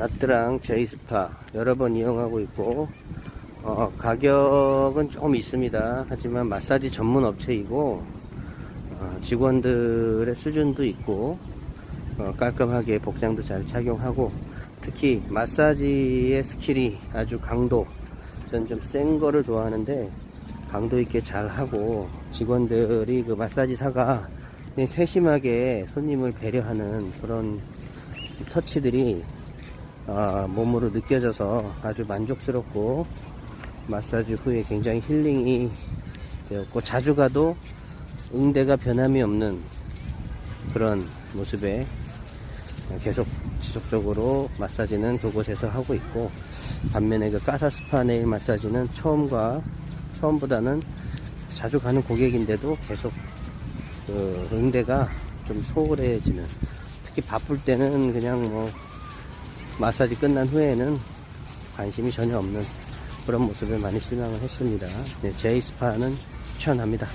나트랑 제이스파 여러 번 이용하고 있고 어, 가격은 조금 있습니다. 하지만 마사지 전문 업체이고 어, 직원들의 수준도 있고 어, 깔끔하게 복장도 잘 착용하고 특히 마사지의 스킬이 아주 강도 전 좀 센 거를 좋아하는데 강도 있게 잘 하고 직원들이 그 마사지사가 세심하게 손님을 배려하는 그런 터치들이 아, 몸으로 느껴져서 아주 만족스럽고 마사지 후에 굉장히 힐링이 되었고 자주 가도 응대가 변함이 없는 그런 모습에 계속 지속적으로 마사지는 그곳에서 하고 있고 반면에 그 까사 스파 네일 마사지는 처음과 처음보다는 자주 가는 고객인데도 계속 그 응대가 좀 소홀해지는 특히 바쁠 때는 그냥 뭐 마사지 끝난 후에는 관심이 전혀 없는 그런 모습에 많이 실망을 했습니다. 네, 제이스파는 추천합니다.